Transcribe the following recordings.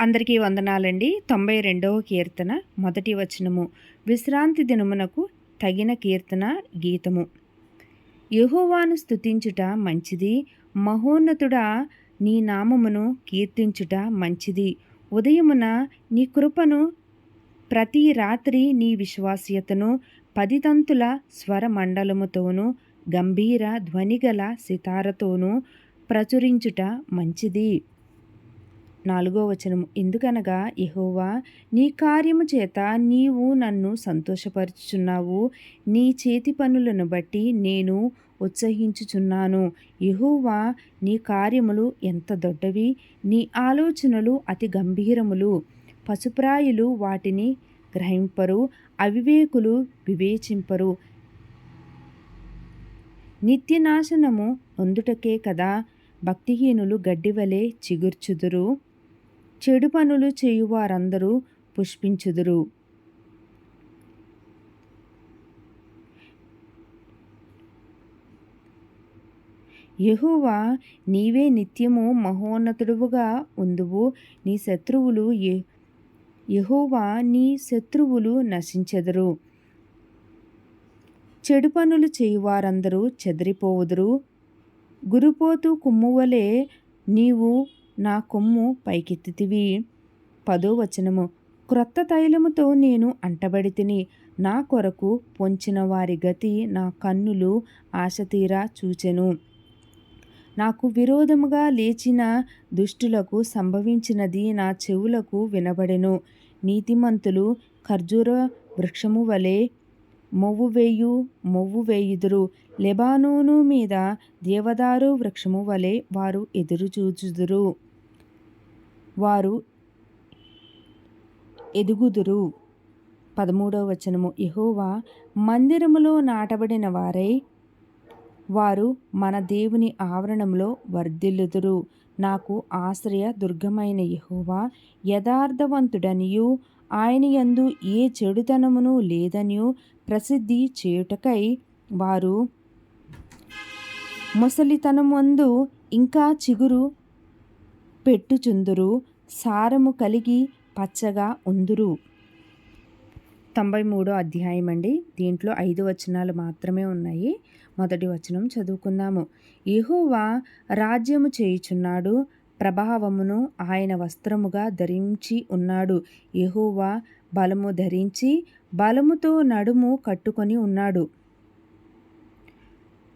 అందరికీ వందనాలండి. తొంభై రెండవ కీర్తన మొదటి వచనము. విశ్రాంతి దినమునకు తగిన కీర్తన గీతము. యహోవాను స్తుతించుట మంచిది మహోన్నతుడా నీ నామమును కీర్తించుట మంచిది. ఉదయమున నీ కృపను ప్రతి రాత్రి నీ విశ్వాస్యతను పదితంతుల స్వరమండలముతోనూ గంభీర ధ్వనిగల సితారతోనూ ప్రచురించుట మంచిది. నాలుగో వచనము. ఎందుకనగా యహోవా నీ కార్యము చేత నీవు నన్ను సంతోషపరుచుచున్నావు. నీ చేతి పనులను బట్టి నేను ఉత్సహించుచున్నాను. యహోవా నీ కార్యములు ఎంత దొడ్డవి. నీ ఆలోచనలు అతి గంభీరములు. పశుప్రాయులు వాటిని గ్రహింపరు అవివేకులు వివేచింపరు. నిత్యనాశనము అందుటకే కదా. భక్తిహీనులు గడ్డివలే చిగుర్చుదురు. చెడు పనులు చేయువారందరూ పుష్పించుదురు. యహోవా నీవే నిత్యము మహోన్నతుడువుగా ఉందువు. నీ శత్రువులు యహోవా నీ శత్రువులు నశించెదరు. చెడు పనులు చేయువారందరూ చెదిరిపోవుదురు. గురుపోతు కుమ్మువలే నీవు నా కొమ్ము పైకెత్తితివి. పదో వచనము. క్రొత్త తైలముతో నేను అంటబడి తిని నా కొరకు పొంచిన వారి గతి నా కన్నులు ఆశతీరా చూచెను. నాకు విరోధముగా లేచిన దుష్టులకు సంభవించినది నా చెవులకు వినబడెను. నీతిమంతులు ఖర్జూర వృక్షము వలె మొవ్వు వేయు మొవ్వు వేయుదురు. లెబానోను మీద దేవదారు వృక్షము వలె వారు ఎదురు చూచుదురు. వారు ఎదుగుదురు. పదమూడవ వచనము. యహోవా మందిరములో నాటబడిన వారై వారు మన దేవుని ఆవరణంలో వర్ధిల్లుదురు. నాకు ఆశ్రయ దుర్గమైన యహోవా యథార్థవంతుడనియు. ఆయన యందు ఏ చెడుతనమును లేదనియు. ప్రసిద్ధి చేయుటకై వారు ముసలితనమందు ఇంకా చిగురు పెట్టుచుందురు సారము కలిగి పచ్చగా ఉందురు. తొంభై మూడో అధ్యాయం అండి దీంట్లో ఐదు వచనాలు మాత్రమే ఉన్నాయి. మొదటి వచనం చదువుకుందాము. యహోవా రాజ్యము చేయుచున్నాడు ప్రభావమును ఆయన వస్త్రముగా ధరించి ఉన్నాడు. యహోవా బలము ధరించి బలముతో నడుము కట్టుకొని ఉన్నాడు.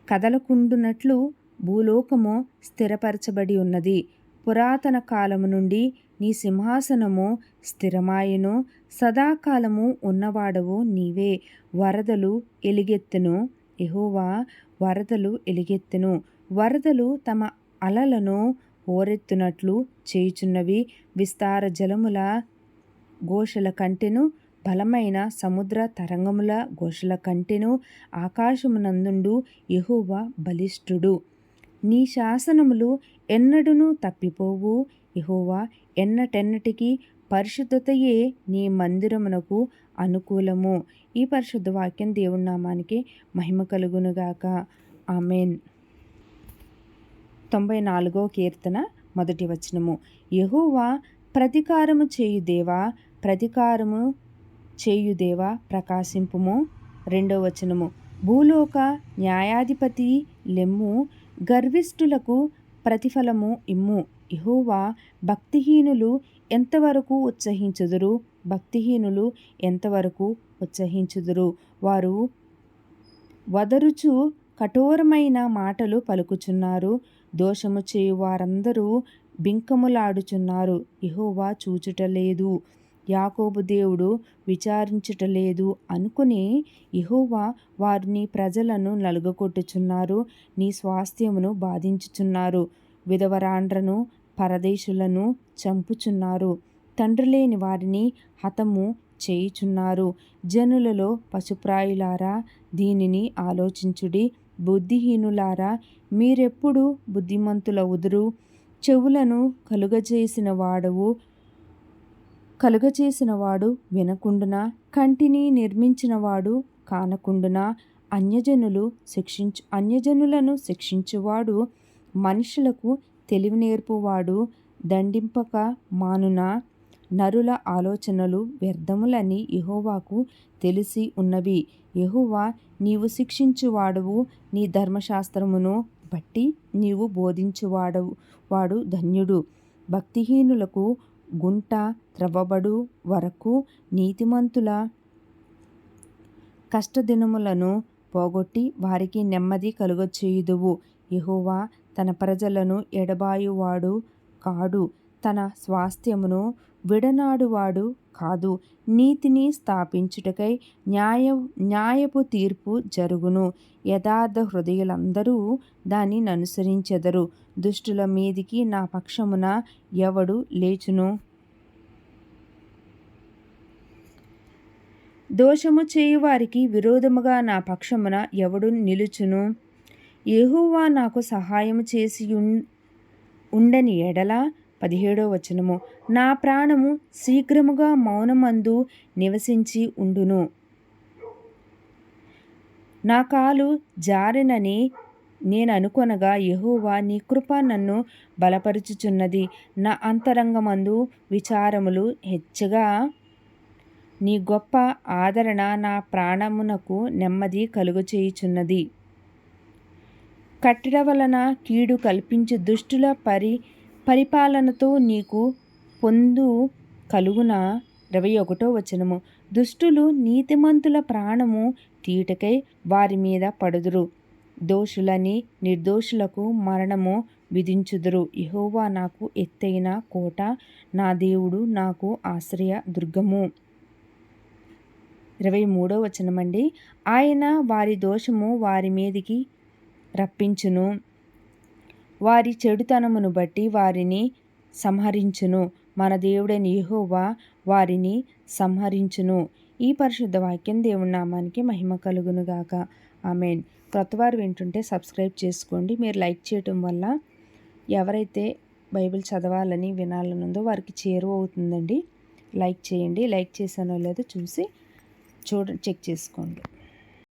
కదలకుండునట్లు భూలోకము స్థిరపరచబడి ఉన్నది. పురాతన కాలము నుండి నీ సింహాసనము స్థిరమాయను. సదాకాలము ఉన్నవాడవు నీవే. వరదలు ఎలిగెత్తును. ఎహోవా వరదలు ఎలిగెత్తును. వరదలు తమ అలలను ఓరెత్తునట్లు చేయుచున్నవి. విస్తార జలముల ఘోషల కంటెను. బలమైన సముద్ర తరంగముల ఘోషల కంటెను. ఆకాశమునందుండు ఎహోవా బలిష్ఠుడు. నీ శాసనములు ఎన్నడును తప్పిపోవు. యహోవా ఎన్నటెన్నటికి పరిశుద్ధతయే నీ మందిరమునకు అనుకూలము. ఈ పరిశుద్ధ వాక్యం దేవుడి నామానికి మహిమ కలుగునుగాక. ఆమెన్. తొంభై నాలుగో కీర్తన మొదటి వచనము. యహోవా ప్రతీకారము చేయుదేవా ప్రతీకారము చేయుదేవా ప్రకాశింపుము. రెండో వచనము. భూలోక న్యాయాధిపతి లెమ్ము. గర్విష్ఠులకు ప్రతిఫలము ఇమ్ము. ఇహోవా భక్తిహీనులు ఎంతవరకు ఉత్సహించుదురు? భక్తిహీనులు ఎంతవరకు ఉత్సహించుదురు? వారు వదరుచు కఠోరమైన మాటలు పలుకుచున్నారు. దోషము చేయు వారందరూ బింకములాడుచున్నారు. ఇహోవా చూచుటలేదు. యాకోబు దేవుడు విచారించటలేదు అనుకుని ఇహోవా వారిని ప్రజలను నలుగకొట్టుచున్నారు నీ స్వాస్థ్యమును బాధించుచున్నారు విధవరాండ్రను పరదేశులను చంపుచున్నారు తండ్రి లేని వారిని హతము చేయుచున్నారు. జనులలో పశుప్రాయులారా దీనిని ఆలోచించుడి. బుద్ధిహీనులారా మీరెప్పుడు బుద్ధిమంతులవుదురు చెవులను కలుగజేసిన వాడవు కలుగచేసినవాడు వినకుండునా? కంటిని నిర్మించినవాడు కానకుండునా? అన్యజనులు శిక్షించు అన్యజనులను శిక్షించువాడు మనుషులకు తెలివి నేర్పువాడు దండింపక మానునా? నరుల ఆలోచనలు వ్యర్థములని యెహోవాకు తెలిసి ఉన్నవి. యెహోవా నీవు శిక్షించువాడవు నీ ధర్మశాస్త్రమును బట్టి నీవు బోధించువాడవు వాడు ధన్యుడు. భక్తిహీనులకు గుంట త్రవ్వబడు వరకు నీతిమంతుల కష్టదినములను పోగొట్టి వారికి నెమ్మది కలుగచేయుదువు. యెహోవా తన ప్రజలను ఎడబాయువాడు కాడు. తన స్వాస్థ్యమును విడనాడువాడు కాదు. నీతిని స్థాపించుటకై న్యాయ న్యాయపు తీర్పు జరుగును. యథార్థ హృదయులందరూ దానిని అనుసరించెదరు దుష్టుల మీదికి నా పక్షమున ఎవడు లేచును? దోషము చేయువారికి విరోధముగా నా పక్షమున ఎవడు నిలుచును? యెహోవా నాకు సహాయము చేసి ఉండని ఎడల పదిహేడో వచనము. నా ప్రాణము శీఘ్రముగా మౌనమందు నివసించి ఉండును. నా కాలు జారినని నేను అనుకొనగా యహోవా నీ కృప నన్ను బలపరుచుచున్నది. నా అంతరంగమందు విచారములు హెచ్చగా నీ గొప్ప ఆదరణ నా ప్రాణమునకు నెమ్మది కలుగచేయుచున్నది. కట్టడ వలన కీడు కల్పించి దుష్టుల పరి పరిపాలనతో నీకు పొందు కలుగున? ఇరవై ఒకటో వచనము. దుష్టులు నీతిమంతుల ప్రాణము తీటకై వారి మీద పడుదురు. దోషులని నిర్దోషులకు మరణము విధించుదురు. ఇహోవా నాకు ఎత్తైన కోట నా దేవుడు నాకు ఆశ్రయ దుర్గము. ఇరవై మూడో వచనమండి. ఆయన వారి దోషము వారి మీదికి రప్పించును. వారి చెడుతనమును బట్టి వారిని సంహరించును. మన దేవుడైన యెహోవా వారిని సంహరించును. ఈ పరిశుద్ధ వాక్యం దేవుని నామానికి మహిమ కలుగునుగాక ఆమెన్. క్రొత్తవారు వింటుంటే సబ్స్క్రైబ్ చేసుకోండి. మీరు లైక్ చేయటం వల్ల ఎవరైతే బైబిల్ చదవాలని వినాలనుందో వారికి చేరువ అవుతుందండి. లైక్ చేయండి. లైక్ చేశానో లేదో చూసి చూడ చెక్ చేసుకోండి.